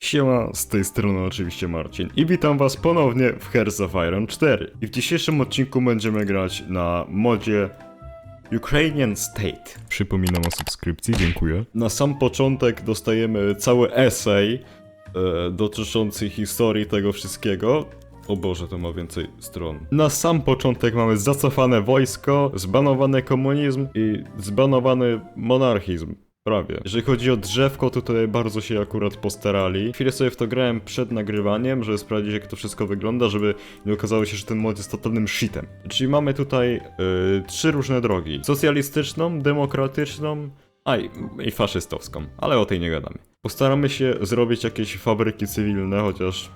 Siema, z tej strony oczywiście Marcin i witam was ponownie w Hearts of Iron 4. I w dzisiejszym odcinku będziemy grać na modzie Ukrainian State. Przypominam o subskrypcji, dziękuję. Na sam początek dostajemy cały essay e, dotyczący historii tego wszystkiego. O Boże, to ma więcej stron. Na sam początek mamy zacofane wojsko, zbanowany komunizm i zbanowany monarchizm. Prawie. Jeżeli chodzi o drzewko, to tutaj bardzo się akurat postarali. Chwilę sobie w to grałem przed nagrywaniem, żeby sprawdzić jak to wszystko wygląda, żeby nie okazało się, że ten mod jest totalnym shitem. Czyli mamy tutaj yy, trzy różne drogi. Socjalistyczną, demokratyczną, a i, i faszystowską. Ale o tej nie gadamy. Postaramy się zrobić jakieś fabryki cywilne, chociaż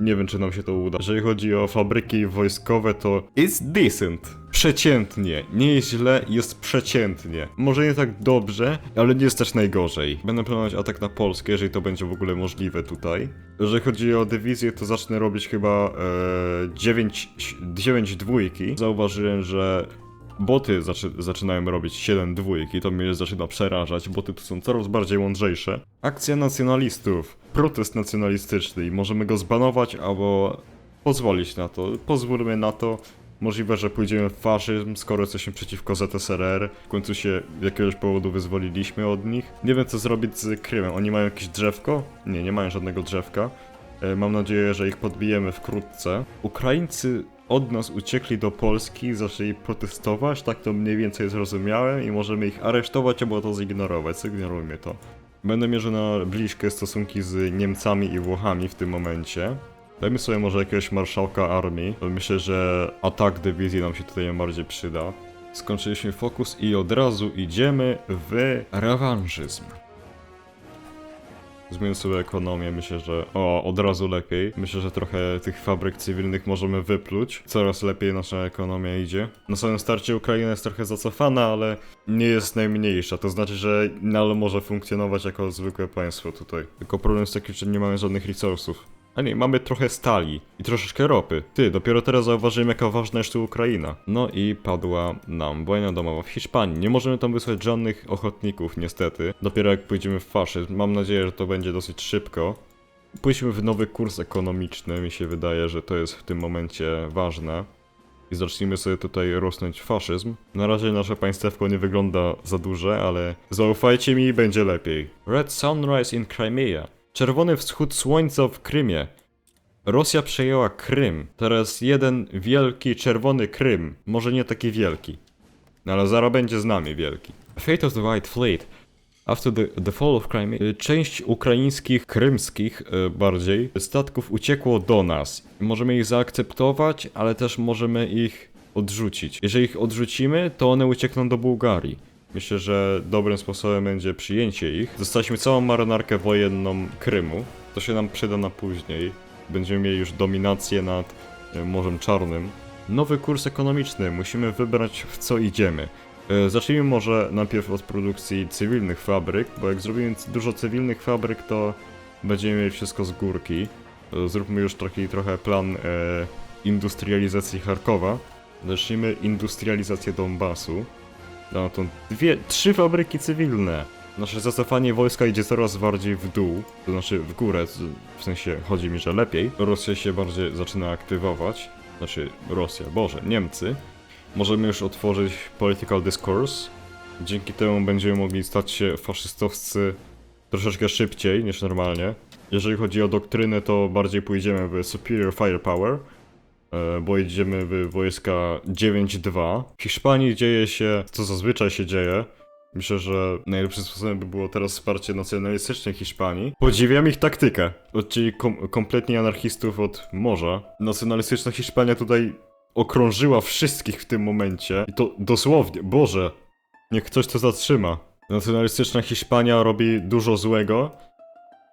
nie wiem, czy nam się to uda. Jeżeli chodzi o fabryki wojskowe, to it's decent. Przeciętnie. Nie jest źle, jest przeciętnie. Może nie tak dobrze, ale nie jest też najgorzej. Będę planować atak na Polskę, jeżeli to będzie w ogóle możliwe tutaj. Jeżeli chodzi o dywizję, to zacznę robić chyba e, 9, 9 dwójki. Zauważyłem, że boty zaczy zaczynają robić 7 dwójki, to mnie zaczyna przerażać, boty tu są coraz bardziej mądrzejsze. Akcja nacjonalistów, protest nacjonalistyczny i możemy go zbanować albo pozwolić na to. Pozwólmy na to. Możliwe, że pójdziemy w faszyzm, skoro jesteśmy przeciwko ZSRR. W końcu się z jakiegoś powodu wyzwoliliśmy od nich. Nie wiem co zrobić z Krymem. Oni mają jakieś drzewko? Nie, nie mają żadnego drzewka. E, Mam nadzieję, że ich podbijemy wkrótce. Ukraińcy od nas uciekli do Polski, zaczęli protestować, tak to mniej więcej zrozumiałem i możemy ich aresztować albo to zignorować, zignorujmy to. Będę mierzył na bliżkie stosunki z Niemcami i Włochami w tym momencie. Dajmy sobie może jakiegoś marszałka armii, myślę, że atak dywizji nam się tutaj najbardziej przyda. Skończyliśmy fokus i od razu idziemy w rewanżyzm. Zmienię sobie ekonomię, myślę, że o, od razu lepiej. Myślę, że trochę tych fabryk cywilnych możemy wypluć. Coraz lepiej nasza ekonomia idzie. Na samym starcie Ukraina jest trochę zacofana, ale nie jest najmniejsza. To znaczy, że nadal może funkcjonować jako zwykłe państwo tutaj. Tylko problem jest taki, że nie mamy żadnych resursów. A nie, mamy trochę stali i troszeczkę ropy. Ty, dopiero teraz zauważyłem, jaka ważna jest tu Ukraina. No i padła nam wojna domowa w Hiszpanii. Nie możemy tam wysłać żadnych ochotników, niestety. Dopiero jak pójdziemy w faszyzm. Mam nadzieję, że to będzie dosyć szybko. Pójdźmy w nowy kurs ekonomiczny, mi się wydaje, że to jest w tym momencie ważne. I zacznijmy sobie tutaj rosnąć faszyzm. Na razie nasze państewko nie wygląda za duże, ale zaufajcie mi, będzie lepiej. Red Sunrise in Crimea. Czerwony wschód słońca w Krymie. Rosja przejęła Krym. Teraz jeden wielki czerwony Krym. Może nie taki wielki. No ale zaraz będzie z nami wielki. Fate of the White Fleet. After the, the fall of Crimea, y, część ukraińskich, krymskich y, bardziej, statków uciekło do nas. Możemy ich zaakceptować, ale też możemy ich odrzucić. Jeżeli ich odrzucimy, to one uciekną do Bułgarii. Myślę, że dobrym sposobem będzie przyjęcie ich. Dostaliśmy całą marynarkę wojenną Krymu. To się nam przyda na później. Będziemy mieli już dominację nad e, Morzem Czarnym. Nowy kurs ekonomiczny. Musimy wybrać w co idziemy. E, Zacznijmy może najpierw od produkcji cywilnych fabryk, bo jak zrobimy dużo cywilnych fabryk, to będziemy mieli wszystko z górki. E, Zróbmy już taki trochę plan industrializacji Charkowa. Zacznijmy industrializację Donbasu. No to dwie, trzy fabryki cywilne. Nasze zacofanie wojska idzie coraz bardziej w dół, to znaczy w górę, w sensie chodzi mi, że lepiej. Rosja się bardziej zaczyna aktywować, znaczy Rosja, Boże, Niemcy. Możemy już otworzyć political discourse. Dzięki temu będziemy mogli stać się faszystowscy troszeczkę szybciej niż normalnie. Jeżeli chodzi o doktrynę, to bardziej pójdziemy w superior firepower. E, bo idziemy w wojska 9-2. W Hiszpanii dzieje się, co zazwyczaj się dzieje. Myślę, że najlepszym sposobem by było teraz wsparcie nacjonalistycznej Hiszpanii. Podziwiam ich taktykę. Czyli kom kompletnie anarchistów od morza. Nacjonalistyczna Hiszpania tutaj okrążyła wszystkich w tym momencie. I to dosłownie, Boże, niech ktoś to zatrzyma. Nacjonalistyczna Hiszpania robi dużo złego,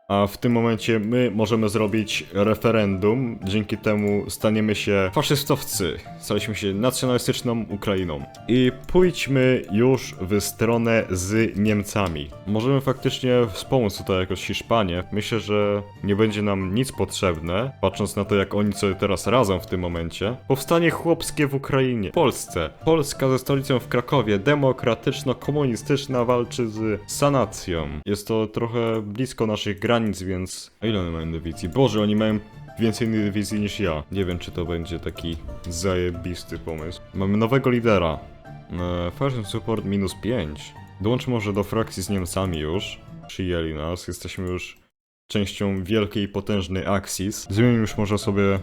a w tym momencie my możemy zrobić referendum. Dzięki temu staniemy się faszystowcy. Staliśmy się nacjonalistyczną Ukrainą. I pójdźmy już w stronę z Niemcami. Możemy faktycznie wspomóc tutaj jakoś Hiszpanię. Myślę, że nie będzie nam nic potrzebne, patrząc na to, jak oni sobie teraz radzą w tym momencie. Powstanie chłopskie w Ukrainie. W Polsce. Polska ze stolicą w Krakowie. Demokratyczno-komunistyczna walczy z sanacją. Jest to trochę blisko naszych granic granic, więc... A ile oni mają dywizji? Boże, oni mają więcej dywizji niż ja. Nie wiem, czy to będzie taki zajebisty pomysł. Mamy nowego lidera. E, Fashion Support minus 5. Dołącz może do frakcji z Niemcami już. Przyjęli nas, jesteśmy już częścią wielkiej potężnej Axis. Zmienimy już może sobie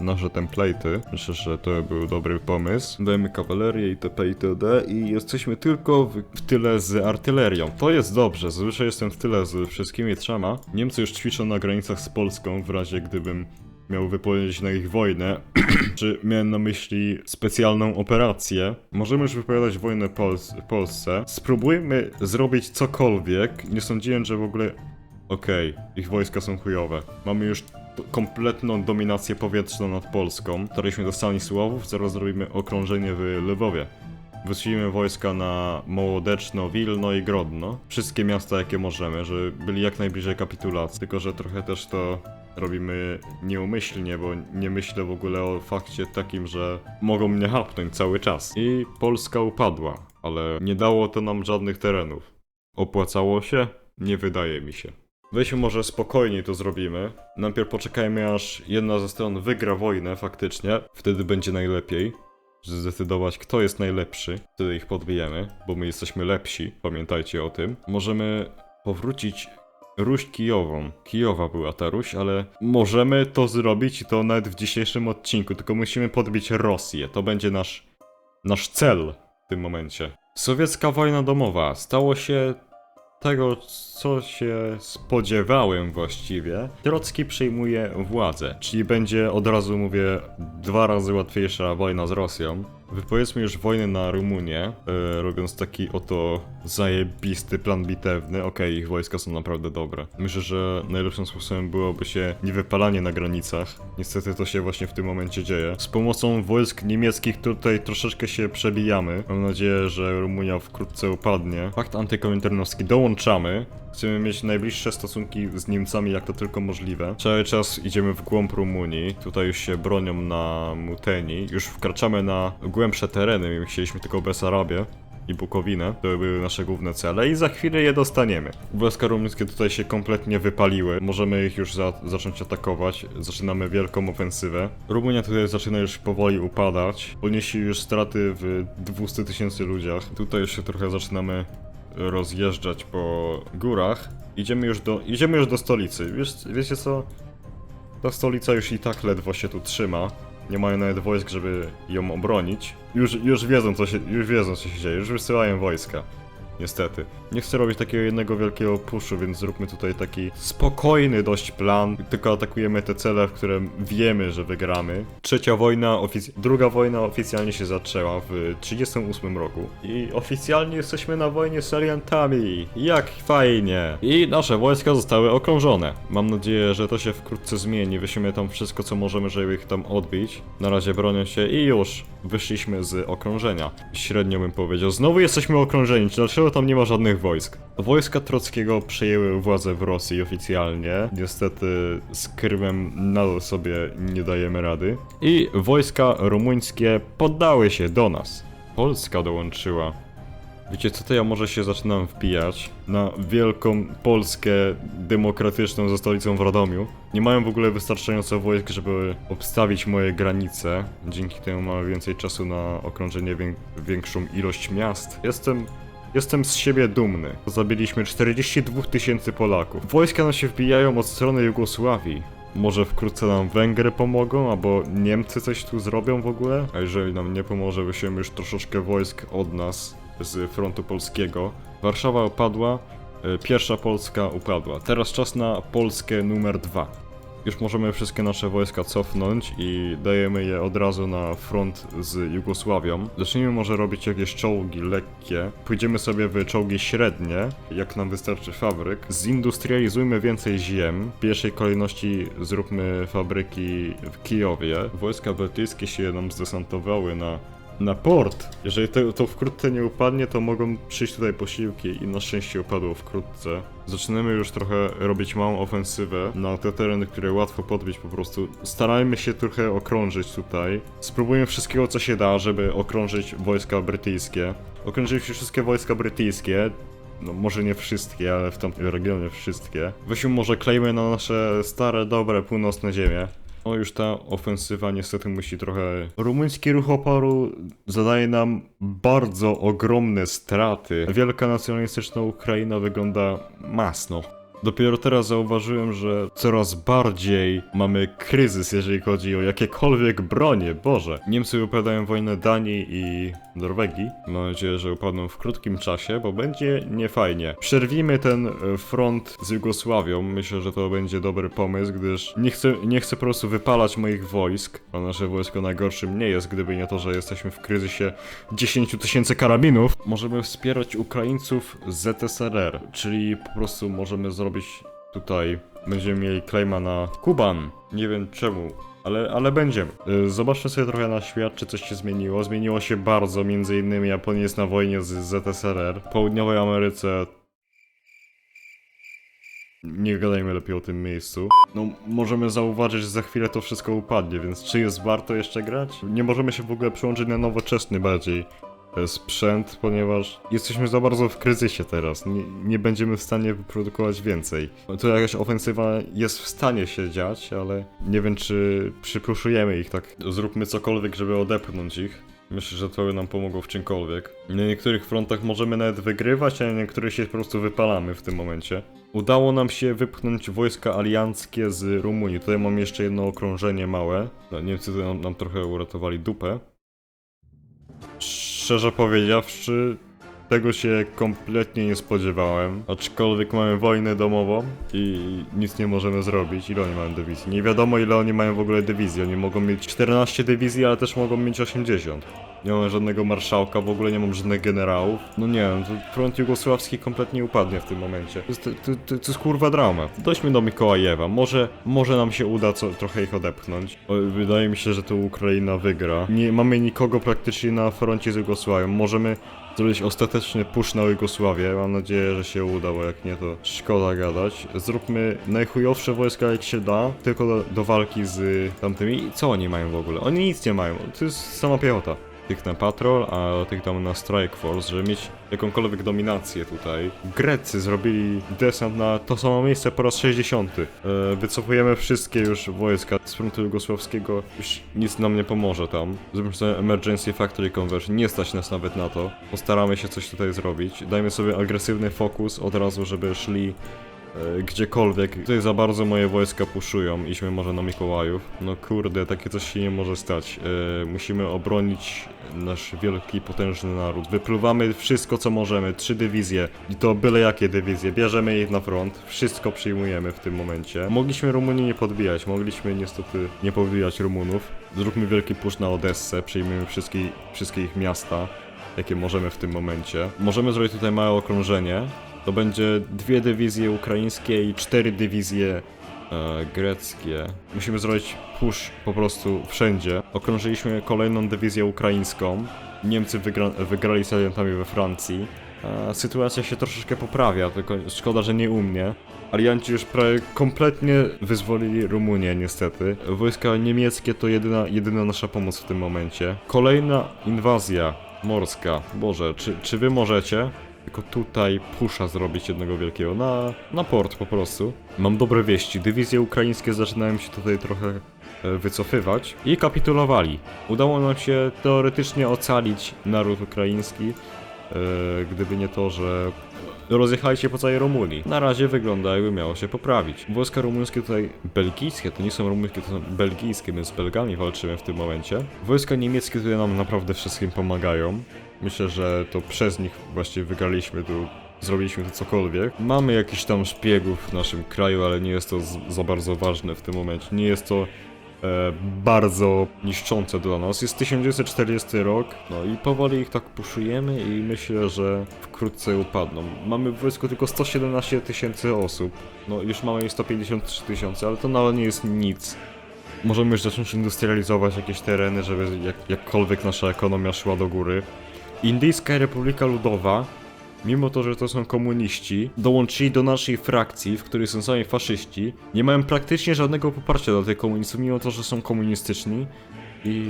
nasze template'y. Myślę, że to był dobry pomysł. Dajemy kawalerię itp. itd. i jesteśmy tylko w, w tyle z artylerią. To jest dobrze, zazwyczaj jestem w tyle z wszystkimi trzema. Niemcy już ćwiczą na granicach z Polską, w razie gdybym miał wypowiedzieć na ich wojnę, czy miałem na myśli specjalną operację. Możemy już wypowiadać wojnę Pols Polsce. Spróbujmy zrobić cokolwiek. Nie sądziłem, że w ogóle Okej, ich wojska są chujowe. Mamy już kompletną dominację powietrzną nad Polską. Dotarliśmy do Stanisławów, zaraz zrobimy okrążenie w Lwowie. Wyślimy wojska na Mołodeczno, Wilno i Grodno. Wszystkie miasta jakie możemy, żeby byli jak najbliżej kapitulacji. Tylko, że trochę też to robimy nieumyślnie, bo nie myślę w ogóle o fakcie takim, że mogą mnie hapnąć cały czas. I Polska upadła, ale nie dało to nam żadnych terenów. Opłacało się? Nie wydaje mi się. Weźmy może spokojniej to zrobimy. Najpierw poczekajmy aż jedna ze stron wygra wojnę faktycznie. Wtedy będzie najlepiej. Zdecydować kto jest najlepszy. Wtedy ich podbijemy, bo my jesteśmy lepsi. Pamiętajcie o tym. Możemy powrócić Ruś Kijową. Kijowa była ta Ruś, ale możemy to zrobić i to nawet w dzisiejszym odcinku. Tylko musimy podbić Rosję. To będzie nasz, nasz cel w tym momencie. Sowiecka wojna domowa. Stało się tego, co się spodziewałem właściwie, Trocki przejmuje władzę, czyli będzie od razu mówię dwa razy łatwiejsza wojna z Rosją. Wypowiedzmy już wojnę na Rumunię, e, robiąc taki oto zajebisty plan bitewny. Okej, ich wojska są naprawdę dobre. Myślę, że najlepszym sposobem byłoby się nie wypalanie na granicach. Niestety to się właśnie w tym momencie dzieje. Z pomocą wojsk niemieckich tutaj troszeczkę się przebijamy. Mam nadzieję, że Rumunia wkrótce upadnie. Pakt antykominternowski dołączamy. Chcemy mieć najbliższe stosunki z Niemcami jak to tylko możliwe. Cały czas idziemy w głąb Rumunii. Tutaj już się bronią na Muteni. Już wkraczamy na głębsze tereny. My chcieliśmy tylko Besarabię i Bukowinę. To były nasze główne cele i za chwilę je dostaniemy. Wojska rumuńskie tutaj się kompletnie wypaliły. Możemy ich już za zacząć atakować. Zaczynamy wielką ofensywę. Rumunia tutaj zaczyna już powoli upadać. Ponieśli już straty w 200 tysięcy ludziach. Tutaj już się trochę zaczynamy rozjeżdżać po górach. Idziemy już do, idziemy już do stolicy. Wiesz, wiecie co? Ta stolica już i tak ledwo się tu trzyma. Nie mają nawet wojsk, żeby ją obronić. Już, już wiedzą, co się, już wiedzą, co się dzieje. Już wysyłają wojska. Niestety. Nie chcę robić takiego jednego wielkiego puszu, więc zróbmy tutaj taki spokojny dość plan. Tylko atakujemy te cele, w które wiemy, że wygramy. Trzecia wojna, ofic- druga wojna oficjalnie się zaczęła w 38 roku. I oficjalnie jesteśmy na wojnie z aliantami. Jak fajnie. I nasze wojska zostały okrążone. Mam nadzieję, że to się wkrótce zmieni. Weźmiemy tam wszystko, co możemy, żeby ich tam odbić. Na razie bronią się i już wyszliśmy z okrążenia. Średnio bym powiedział. Znowu jesteśmy okrążeni. Dlaczego tam nie ma żadnych wojsk? Wojska Trockiego przejęły władzę w Rosji oficjalnie. Niestety z Krymem nadal sobie nie dajemy rady. I wojska rumuńskie poddały się do nas. Polska dołączyła. Wiecie co, to ja może się zaczynam wpijać na wielką Polskę demokratyczną ze stolicą w Radomiu. Nie mają w ogóle wystarczająco wojsk, żeby obstawić moje granice. Dzięki temu mamy więcej czasu na okrążenie wię większą ilość miast. Jestem Jestem z siebie dumny. Zabiliśmy 42 tysięcy Polaków. Wojska nam się wbijają od strony Jugosławii. Może wkrótce nam Węgry pomogą, albo Niemcy coś tu zrobią w ogóle? A jeżeli nam nie pomoże, wyślemy już troszeczkę wojsk od nas z frontu polskiego. Warszawa upadła, e, pierwsza Polska upadła. Teraz czas na Polskę numer dwa. Już możemy wszystkie nasze wojska cofnąć i dajemy je od razu na front z Jugosławią. Zacznijmy może robić jakieś czołgi lekkie. Pójdziemy sobie w czołgi średnie, jak nam wystarczy fabryk. Zindustrializujmy więcej ziem. W pierwszej kolejności zróbmy fabryki w Kijowie. Wojska brytyjskie się nam zdesantowały na na port. Jeżeli to, to wkrótce nie upadnie, to mogą przyjść tutaj posiłki i na szczęście upadło wkrótce. Zaczynamy już trochę robić małą ofensywę na te tereny, które łatwo podbić po prostu. Starajmy się trochę okrążyć tutaj. Spróbujmy wszystkiego co się da, żeby okrążyć wojska brytyjskie. Okrążyliśmy wszystkie wojska brytyjskie. no może nie wszystkie, ale w tamtym regionie wszystkie. Weźmy może klejmy na nasze stare, dobre, północne ziemie. No już ta ofensywa niestety musi trochę... Rumuński ruch oporu zadaje nam bardzo ogromne straty. Wielka nacjonalistyczna Ukraina wygląda masno. Dopiero teraz zauważyłem, że coraz bardziej mamy kryzys, jeżeli chodzi o jakiekolwiek bronie. Boże. Niemcy upadają wojnę Danii i Norwegii. Mam nadzieję, że upadną w krótkim czasie, bo będzie niefajnie. Przerwijmy ten e, front z Jugosławią. Myślę, że to będzie dobry pomysł, gdyż nie chcę, nie chcę po prostu wypalać moich wojsk, a nasze wojsko najgorszym nie jest, gdyby nie to, że jesteśmy w kryzysie 10 tysięcy karabinów. Możemy wspierać Ukraińców z ZSRR, czyli po prostu możemy zrobić tutaj, będziemy mieli claima na Kuban. Nie wiem czemu. Ale, ale będziemy. Zobaczmy sobie trochę na świat, czy coś się zmieniło. Zmieniło się bardzo, między innymi Japonia jest na wojnie z ZSRR. W Południowej Ameryce nie gadajmy lepiej o tym miejscu. No, możemy zauważyć, że za chwilę to wszystko upadnie, więc czy jest warto jeszcze grać? Nie możemy się w ogóle przełączyć na nowoczesny bardziej sprzęt, ponieważ jesteśmy za bardzo w kryzysie teraz. Nie, nie będziemy w stanie wyprodukować więcej. Tu jakaś ofensywa jest w stanie się dziać, ale nie wiem, czy przypuszczujemy ich tak. Zróbmy cokolwiek, żeby odepchnąć ich. Myślę, że to by nam pomogło w czymkolwiek. Na niektórych frontach możemy nawet wygrywać, a na niektórych się po prostu wypalamy w tym momencie. Udało nam się wypchnąć wojska alianckie z Rumunii. Tutaj mam jeszcze jedno okrążenie małe. No, Niemcy nam, nam trochę uratowali dupę. Szczerze powiedziawszy, tego się kompletnie nie spodziewałem. Aczkolwiek mamy wojnę domową i nic nie możemy zrobić. Ile oni mają dywizji? Nie wiadomo ile oni mają w ogóle dywizji. Oni mogą mieć 14 dywizji, ale też mogą mieć 80. Nie mam żadnego marszałka, w ogóle nie mam żadnych generałów. No nie wiem, front jugosławski kompletnie upadnie w tym momencie. To jest, to, to, to jest kurwa drama. Dojdźmy do Mikołajewa. Może, może nam się uda co, trochę ich odepchnąć. O, Wydaje mi się, że to Ukraina wygra. Nie mamy nikogo praktycznie na froncie z Jugosławią. Możemy zrobić ostateczny push na Jugosławię. Mam nadzieję, że się uda, bo jak nie, to szkoda gadać. Zróbmy najchujowsze wojska jak się da, tylko do, do walki z tamtymi. I co oni mają w ogóle? Oni nic nie mają. To jest sama piechota tych na patrol, a tych tam na strike force, żeby mieć jakąkolwiek dominację tutaj. Grecy zrobili desant na to samo miejsce po raz 60. E, wycofujemy wszystkie już wojska z frontu jugosławskiego, już nic nam nie pomoże tam. Zrobimy sobie emergency factory conversion, nie stać nas nawet na to. Postaramy się coś tutaj zrobić. Dajmy sobie agresywny fokus od razu, żeby szli gdziekolwiek. Tutaj za bardzo moje wojska puszują. Idźmy może na Mikołajów. No kurde, takie coś się nie może stać. E, musimy obronić nasz wielki, potężny naród. Wypluwamy wszystko, co możemy. Trzy dywizje. I to byle jakie dywizje. Bierzemy ich na front. Wszystko przyjmujemy w tym momencie. Mogliśmy Rumunii nie podbijać. Mogliśmy niestety nie podbijać Rumunów. Zróbmy wielki push na Odessę. Przyjmujemy wszystkie, wszystkie ich miasta jakie możemy w tym momencie. Możemy zrobić tutaj małe okrążenie. To będzie dwie dywizje ukraińskie i cztery dywizje e, greckie. Musimy zrobić push po prostu wszędzie. Okrążyliśmy kolejną dywizję ukraińską. Niemcy wygra wygrali z aliantami we Francji. E, sytuacja się troszeczkę poprawia, tylko szkoda, że nie u mnie. Alianci już prawie kompletnie wyzwolili Rumunię, niestety. Wojska niemieckie to jedyna, jedyna nasza pomoc w tym momencie. Kolejna inwazja morska. Boże, czy, czy wy możecie? Tylko tutaj pusza zrobić jednego wielkiego na, na port po prostu. Mam dobre wieści. Dywizje ukraińskie zaczynają się tutaj trochę e, wycofywać i kapitulowali. Udało nam się teoretycznie ocalić naród ukraiński, e, gdyby nie to, że rozjechali się po całej Rumunii. Na razie wygląda jakby miało się poprawić. Wojska rumuńskie tutaj belgijskie, to nie są rumuńskie, to są belgijskie, my z Belgami walczymy w tym momencie. Wojska niemieckie tutaj nam naprawdę wszystkim pomagają. Myślę, że to przez nich właśnie wygraliśmy tu zrobiliśmy to cokolwiek. Mamy jakiś tam szpiegów w naszym kraju, ale nie jest to za bardzo ważne w tym momencie. Nie jest to e, bardzo niszczące dla nas. Jest 1940 rok, no i powoli ich tak puszujemy i myślę, że wkrótce upadną. Mamy w wojsku tylko 117 tysięcy osób, no już mamy 153 tysiące, ale to nadal nie jest nic. Możemy już zacząć industrializować jakieś tereny, żeby jak, jakkolwiek nasza ekonomia szła do góry. Indyjska Republika Ludowa, mimo to, że to są komuniści, dołączyli do naszej frakcji, w której są sami faszyści. Nie mają praktycznie żadnego poparcia dla tych komunistów, mimo to, że są komunistyczni. I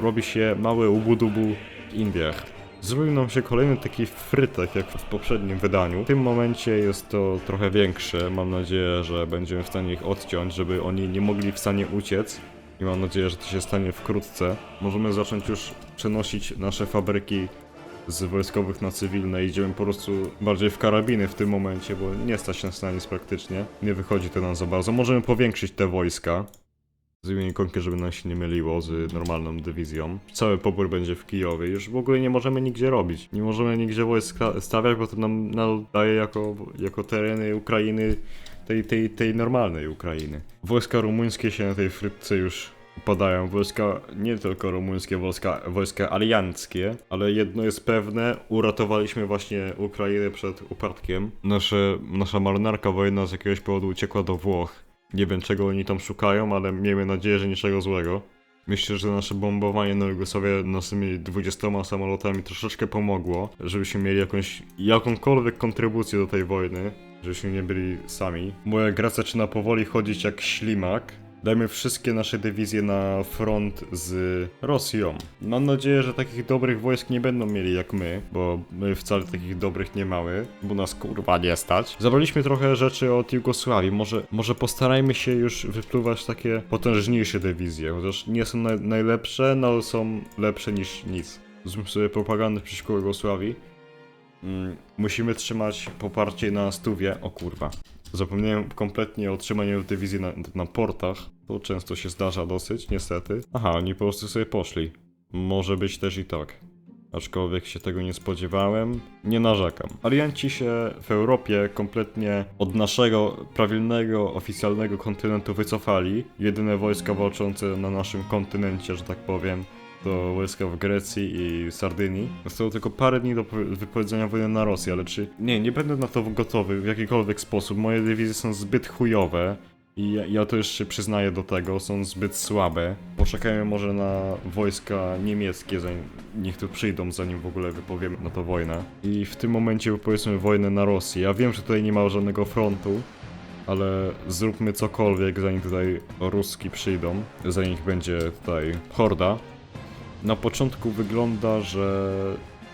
robi się mały ubudubu w Indiach. Zrobił nam się kolejny taki frytek, jak w poprzednim wydaniu. W tym momencie jest to trochę większe. Mam nadzieję, że będziemy w stanie ich odciąć, żeby oni nie mogli w stanie uciec. I mam nadzieję, że to się stanie wkrótce. Możemy zacząć już przenosić nasze fabryki z wojskowych na cywilne. Idziemy po prostu bardziej w karabiny w tym momencie, bo nie stać nas na nic praktycznie. Nie wychodzi to nam za bardzo. Możemy powiększyć te wojska. Z ikonki, żeby nam się nie myliło z normalną dywizją. Cały pobór będzie w Kijowie. Już w ogóle nie możemy nigdzie robić. Nie możemy nigdzie wojsk stawiać, bo to nam daje jako, jako tereny Ukrainy, tej, tej, tej normalnej Ukrainy. Wojska rumuńskie się na tej frytce już upadają. Wojska, nie tylko rumuńskie, wojska, wojska alianckie, ale jedno jest pewne, uratowaliśmy właśnie Ukrainę przed upadkiem. Nasze, nasza marynarka wojenna z jakiegoś powodu uciekła do Włoch. Nie wiem czego oni tam szukają, ale miejmy nadzieję, że niczego złego. Myślę, że nasze bombowanie na Jugoslawię naszymi 20 samolotami troszeczkę pomogło, żebyśmy mieli jakąś, jakąkolwiek kontrybucję do tej wojny, żebyśmy nie byli sami. Moja gra zaczyna powoli chodzić jak ślimak. Dajmy wszystkie nasze dywizje na front z Rosją. Mam nadzieję, że takich dobrych wojsk nie będą mieli jak my, bo my wcale takich dobrych nie mamy, bo nas kurwa nie stać. Zabraliśmy trochę rzeczy od Jugosławii, może, może postarajmy się już wypluwać takie potężniejsze dywizje, chociaż nie są naj, najlepsze, no ale są lepsze niż nic. Zróbmy sobie propagandę przeciwko Jugosławii. Mm, musimy trzymać poparcie na stówie. O kurwa. Zapomniałem kompletnie o trzymaniu dywizji na, na portach. To często się zdarza dosyć, niestety. Aha, oni po prostu sobie poszli. Może być też i tak. Aczkolwiek się tego nie spodziewałem, nie narzekam. Alianci się w Europie kompletnie od naszego prawilnego, oficjalnego kontynentu wycofali. Jedyne wojska walczące na naszym kontynencie, że tak powiem, to wojska w Grecji i Sardynii. Zostało tylko parę dni do powie- wypowiedzenia wojny na Rosję, ale czy... Nie, nie będę na to gotowy w jakikolwiek sposób. Moje dywizje są zbyt chujowe. I ja, ja to jeszcze przyznaję do tego, są zbyt słabe. Poczekajmy może na wojska niemieckie, zanim, niech tu przyjdą, zanim w ogóle wypowiemy na to wojnę. I w tym momencie wypowiedzmy wojnę na Rosję. Ja wiem, że tutaj nie ma żadnego frontu, ale zróbmy cokolwiek, zanim tutaj Ruski przyjdą, zanim ich będzie tutaj horda. Na początku wygląda, że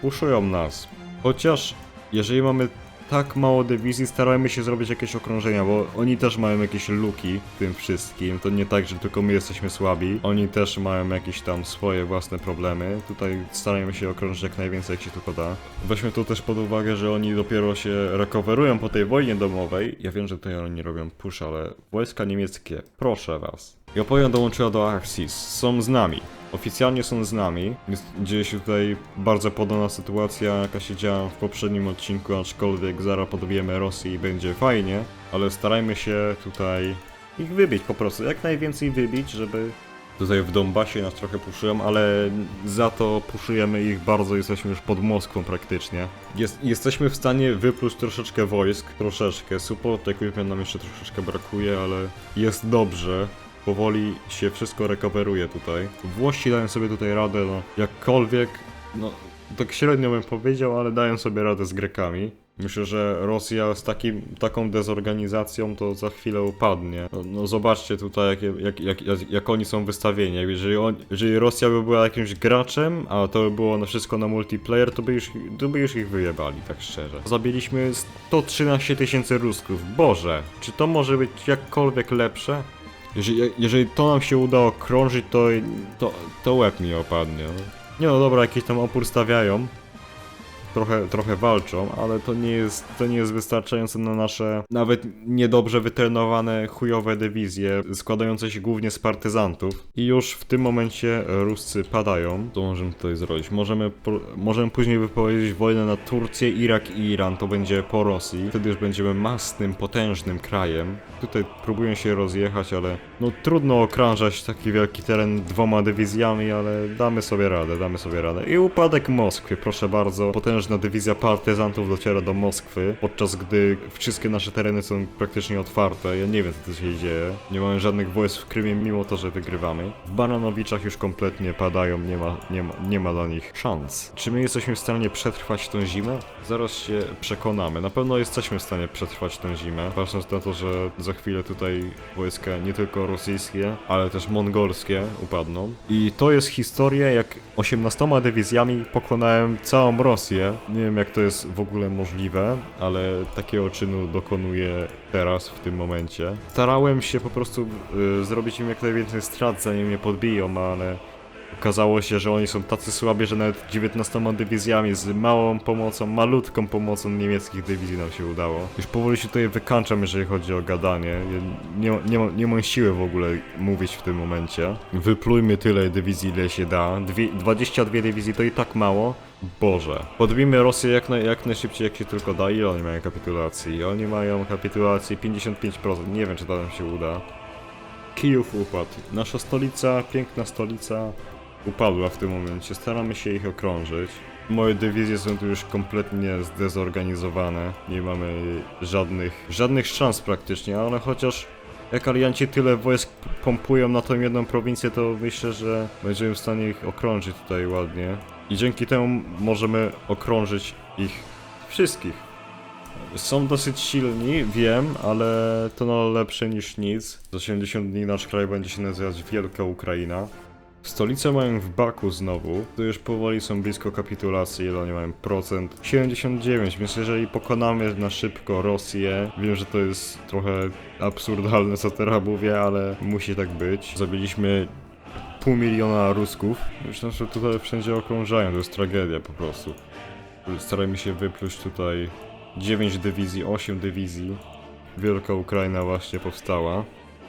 puszują nas. Chociaż, jeżeli mamy tak mało dywizji, starajmy się zrobić jakieś okrążenia, bo oni też mają jakieś luki w tym wszystkim. To nie tak, że tylko my jesteśmy słabi. Oni też mają jakieś tam swoje własne problemy. Tutaj starajmy się okrążyć jak najwięcej, jak się tylko da. Weźmy to też pod uwagę, że oni dopiero się recoverują po tej wojnie domowej. Ja wiem, że tutaj oni robią push, ale wojska niemieckie, proszę was. Japonia dołączyła do Axis, są z nami. Oficjalnie są z nami. Jest, dzieje się tutaj bardzo podobna sytuacja, jaka się działa w poprzednim odcinku, aczkolwiek zaraz podwiemy Rosji i będzie fajnie. Ale starajmy się tutaj ich wybić po prostu, jak najwięcej wybić, żeby Tutaj w Donbasie nas trochę puszują, ale za to puszujemy ich bardzo, jesteśmy już pod Moskwą praktycznie. Jest, jesteśmy w stanie wypluć troszeczkę wojsk, troszeczkę. Support equipment nam jeszcze troszeczkę brakuje, ale jest dobrze. Powoli się wszystko recoveruje tutaj. Włosi dają sobie tutaj radę, no jakkolwiek, no tak średnio bym powiedział, ale dają sobie radę z Grekami. Myślę, że Rosja z takim, taką dezorganizacją to za chwilę upadnie. No, no zobaczcie tutaj, jak, jak, jak, jak oni są wystawieni. Jeżeli, on, jeżeli Rosja by była jakimś graczem, a to by było na wszystko na multiplayer, to by, już, to by już ich wyjebali, tak szczerze. Zabiliśmy 113 tysięcy Rusków. Boże, czy to może być jakkolwiek lepsze? Jeżeli, jeżeli to nam się uda okrążyć, to, to, to łeb mi opadnie. Nie no dobra, jakiś tam opór stawiają. Trochę, trochę walczą, ale to nie jest, to nie jest wystarczające na nasze nawet niedobrze wytrenowane chujowe dywizje, składające się głównie z partyzantów. I już w tym momencie Ruscy padają. Co możemy tutaj zrobić? Możemy, możemy później wypowiedzieć wojnę na Turcję, Irak i Iran, to będzie po Rosji. Wtedy już będziemy masnym, potężnym krajem. Tutaj próbują się rozjechać, ale no trudno okrążać taki wielki teren dwoma dywizjami, ale damy sobie radę, damy sobie radę. I upadek Moskwy, proszę bardzo. Potężny potężna dywizja partyzantów dociera do Moskwy, podczas gdy wszystkie nasze tereny są praktycznie otwarte. Ja nie wiem, co tu się dzieje. Nie mamy żadnych wojsk w Krymie, mimo to, że wygrywamy. W Baranowiczach już kompletnie padają, nie ma, nie ma, nie ma dla nich szans. Czy my jesteśmy w stanie przetrwać tą zimę? Zaraz się przekonamy. Na pewno jesteśmy w stanie przetrwać tę zimę, patrząc na to, że za chwilę tutaj wojska nie tylko rosyjskie, ale też mongolskie upadną. I to jest historia, jak 18 dywizjami pokonałem całą Rosję. Nie wiem, jak to jest w ogóle możliwe, ale takiego czynu dokonuję teraz, w tym momencie. Starałem się po prostu y, zrobić im jak najwięcej strat, zanim mnie podbiją, ale Okazało się, że oni są tacy słabi, że nawet 19 dywizjami z małą pomocą, malutką pomocą niemieckich dywizji nam się udało. Już powoli się tutaj wykańczam, jeżeli chodzi o gadanie. Nie, nie, nie mam siły w ogóle mówić w tym momencie. Wyplujmy tyle dywizji, ile się da. Dwie, 22 dywizji to i tak mało. Boże. Podbijmy Rosję jak, naj, jak najszybciej, jak się tylko da. Ile oni mają kapitulacji? Oni mają kapitulacji 55%. Nie wiem, czy to nam się uda. Kijów upadł. Nasza stolica, piękna stolica, upadła w tym momencie. Staramy się ich okrążyć. Moje dywizje są tu już kompletnie zdezorganizowane. Nie mamy żadnych, żadnych szans praktycznie, ale chociaż jak alianci tyle wojsk pompują na tą jedną prowincję, to myślę, że będziemy w stanie ich okrążyć tutaj ładnie. I dzięki temu możemy okrążyć ich wszystkich. Są dosyć silni, wiem, ale to no lepsze niż nic. Za 70 dni nasz kraj będzie się nazywać Wielka Ukraina. Stolicę mają w Baku znowu. Tu już powoli są blisko kapitulacji, ile oni mają procent? 79, więc jeżeli pokonamy na szybko Rosję, wiem, że to jest trochę absurdalne co teraz mówię, ale musi tak być. Zabiliśmy pół miliona Rusków. Już nas tutaj wszędzie okrążają, to jest tragedia po prostu. Starajmy się wypluć tutaj 9 dywizji, 8 dywizji. Wielka Ukraina właśnie powstała.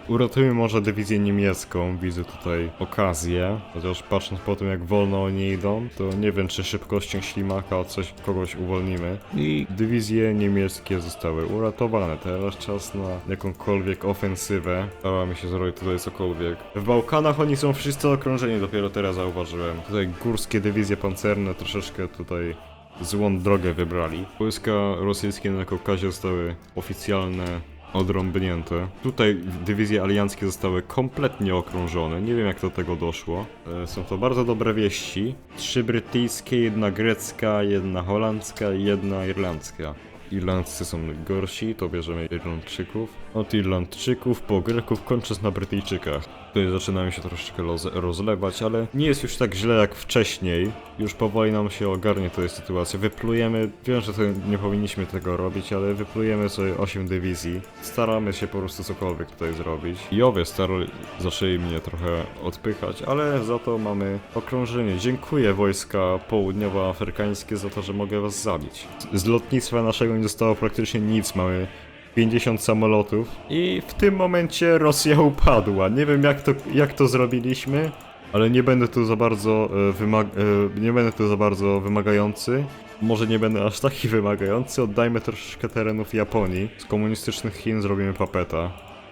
Uratujmy może dywizję niemiecką, widzę tutaj okazję. Chociaż patrząc po tym jak wolno oni idą, to nie wiem czy szybkością ślimaka od coś kogoś uwolnimy. I dywizje niemieckie zostały uratowane. Teraz czas na jakąkolwiek ofensywę. Staramy się zrobić tutaj cokolwiek. W Bałkanach oni są wszyscy okrążeni, dopiero teraz zauważyłem. Tutaj górskie dywizje pancerne troszeczkę tutaj złą drogę wybrali. Wojska rosyjskie na Kaukazie zostały oficjalne odrąbnięte. Tutaj dywizje alianckie zostały kompletnie okrążone. Nie wiem jak do tego doszło. E, Są to bardzo dobre wieści. Trzy brytyjskie, jedna grecka, jedna holandzka i jedna irlandzka. Irlandcy są gorsi, to bierzemy Irlandczyków. Od Irlandczyków po Greków kończąc na Brytyjczykach. Tutaj zaczynają się troszeczkę roz rozlewać, ale nie jest już tak źle jak wcześniej. Już powoli nam się ogarnie ta sytuacja. Wyplujemy, wiem, że to nie powinniśmy tego robić, ale wyplujemy sobie 8 dywizji. Staramy się po prostu cokolwiek tutaj zrobić. Jowie staro zaczęli mnie trochę odpychać, ale za to mamy okrążenie. Dziękuję wojska południowoafrykańskie za to, że mogę was zabić. Z lotnictwa naszego nie zostało praktycznie nic, mamy 50 samolotów i w tym momencie Rosja upadła. Nie wiem jak to, jak to zrobiliśmy, ale nie będę tu za bardzo e, wymag e, nie będę tu za bardzo wymagający. Może nie będę aż taki wymagający, oddajmy troszeczkę terenów Japonii. Z komunistycznych Chin zrobimy papeta.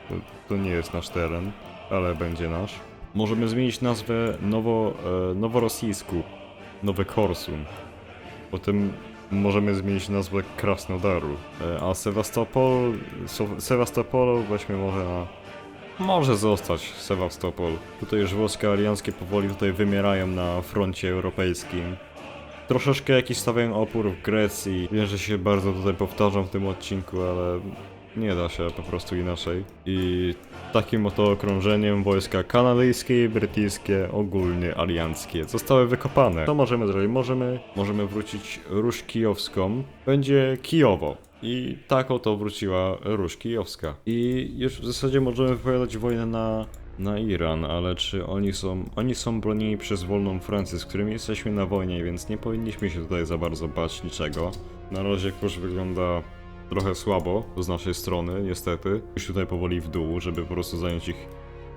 To, to nie jest nasz teren, ale będzie nasz. Możemy zmienić nazwę nowo, e, noworosyjsku. Nowy Korsun. Potem możemy zmienić nazwę Krasnodaru. E, A Sewastopol, So- Sewastopol weźmy może na... Może zostać Sewastopol. Tutaj już wojska alianckie powoli tutaj wymierają na froncie europejskim. Troszeczkę jakiś stawiają opór w Grecji. Wiem, że się bardzo tutaj powtarzam w tym odcinku, ale nie da się po prostu inaczej. I takim oto okrążeniem wojska kanadyjskie, brytyjskie, ogólnie alianckie zostały wykopane. Co możemy zrobić? Możemy, możemy wrócić Rusz Kijowską. Będzie Kijowo. I tak oto wróciła Rusz Kijowska. I już w zasadzie możemy wypowiadać wojnę na, na Iran, ale czy oni są... Oni są bronieni przez wolną Francję, z którymi jesteśmy na wojnie, więc nie powinniśmy się tutaj za bardzo bać niczego. Na razie kurs wygląda trochę słabo z naszej strony, niestety. Już tutaj powoli w dół, żeby po prostu zająć ich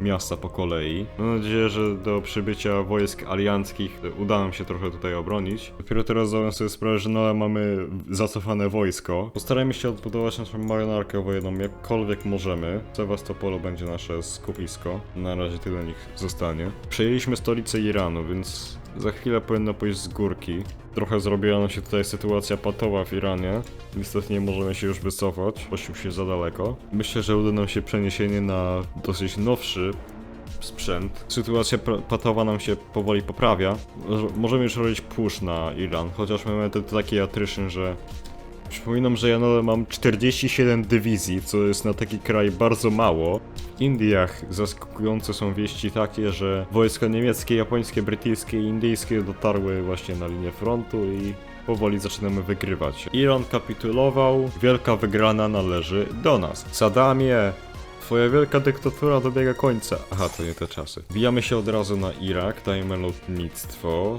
miasta po kolei. Mam nadzieję, że do przybycia wojsk alianckich uda nam się trochę tutaj obronić. Dopiero teraz zdałem sobie sprawę, że nadal mamy zacofane wojsko. Postarajmy się odbudować naszą marynarkę wojenną jakkolwiek możemy. Sewastopolu będzie nasze skupisko. Na razie tyle nich zostanie. Przejęliśmy stolicę Iranu, więc Za chwilę powinno pójść z górki. Trochę zrobiła nam się tutaj sytuacja patowa w Iranie. Niestety nie możemy się już wycofać, poszliśmy się za daleko. Myślę, że uda nam się przeniesienie na dosyć nowszy sprzęt. Sytuacja patowa nam się powoli poprawia. Może- Możemy już robić push na Iran, chociaż mamy taki attrition, że Przypominam, że ja nadal mam 47 dywizji, co jest na taki kraj bardzo mało. W Indiach zaskakujące są wieści takie, że wojska niemieckie, japońskie, brytyjskie i indyjskie dotarły właśnie na linię frontu i powoli zaczynamy wygrywać. Iran kapitulował, wielka wygrana należy do nas. Saddamie, Twoja wielka dyktatura dobiega końca. Aha, to nie te czasy. Wbijamy się od razu na Irak, dajemy lotnictwo.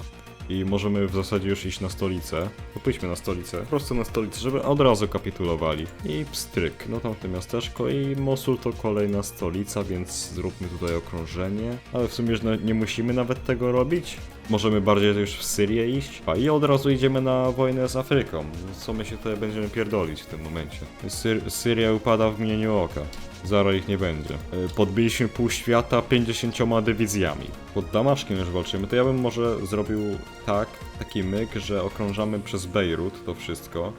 I możemy w zasadzie już iść na stolicę. No pójdźmy na stolicę, po prostu na stolicę, żeby od razu kapitulowali. I pstryk, no tamte miasteczko i Mosul to kolejna stolica, więc zróbmy tutaj okrążenie. Ale w sumie na- nie musimy nawet tego robić. Możemy bardziej już w Syrię iść. A i od razu idziemy na wojnę z Afryką. Co my się tutaj będziemy pierdolić w tym momencie? Syr Syria upada w mgnieniu oka. Zara ich nie będzie. Y, Podbiliśmy pół świata 50 dywizjami. Pod Damaszkiem już walczymy, to ja bym może zrobił tak, taki myk, że okrążamy przez Bejrut to wszystko.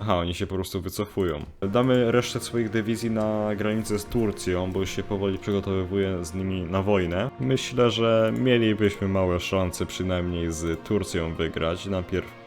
Aha, oni się po prostu wycofują. Damy resztę swoich dywizji na granicę z Turcją, bo już się powoli przygotowywuję z nimi na wojnę. Myślę, że mielibyśmy małe szanse przynajmniej z Turcją wygrać. Najpierw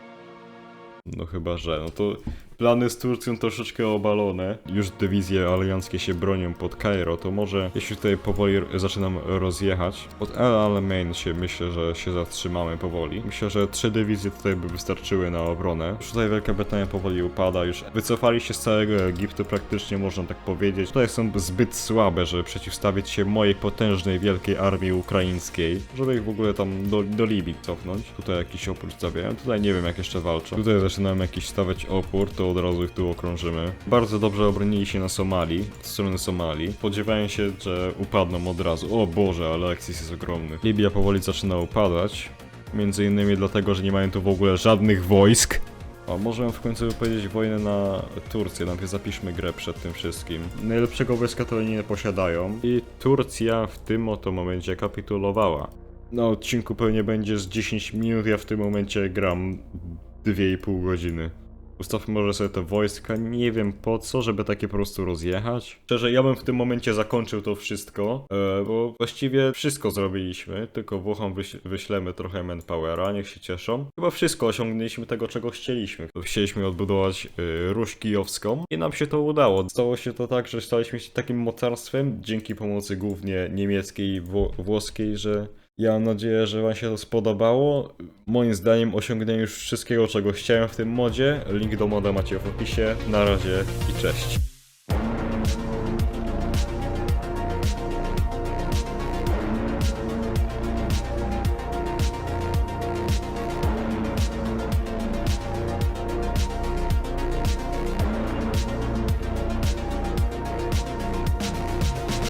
no chyba, że. No to plany z Turcją troszeczkę obalone. Już dywizje alianckie się bronią pod Kairo, to może jeśli tutaj powoli zaczynam rozjechać. Pod El Alamein się myślę, że się zatrzymamy powoli. Myślę, że trzy dywizje tutaj by wystarczyły na obronę. Już tutaj Wielka Brytania powoli upada, już wycofali się z całego Egiptu praktycznie, można tak powiedzieć. Tutaj są zbyt słabe, żeby przeciwstawić się mojej potężnej, wielkiej armii ukraińskiej, żeby ich w ogóle tam do, do Libii cofnąć. Tutaj jakiś opór stawiają, tutaj nie wiem jak jeszcze walczą. Tutaj zaczynamy jakiś stawiać opór, to od razu ich tu okrążymy. Bardzo dobrze obronili się na Somalii, od strony Somalii. Spodziewają się, że upadną od razu. O Boże, ale Axis jest ogromny. Libia powoli zaczyna upadać. Między innymi dlatego, że nie mają tu w ogóle żadnych wojsk. O, możemy w końcu wypowiedzieć wojnę na Turcję, najpierw zapiszmy grę przed tym wszystkim. Najlepszego wojska to nie posiadają. I Turcja w tym oto momencie kapitulowała. Na odcinku pewnie będzie z 10 minut, ja w tym momencie gram 2,5 godziny. Ustawmy może sobie te wojska, nie wiem po co, żeby takie po prostu rozjechać. Szczerze, ja bym w tym momencie zakończył to wszystko, e, bo właściwie wszystko zrobiliśmy, tylko Włochom wyś wyślemy trochę manpowera, niech się cieszą. Chyba wszystko osiągnęliśmy tego, czego chcieliśmy. Chcieliśmy odbudować Ruś Kijowską i nam się to udało. Stało się to tak, że staliśmy się takim mocarstwem, dzięki pomocy głównie niemieckiej i wło włoskiej, że ja mam nadzieję, że Wam się to spodobało. Moim zdaniem osiągnąłem już wszystkiego, czego chciałem w tym modzie. Link do moda macie w opisie. Na razie i cześć.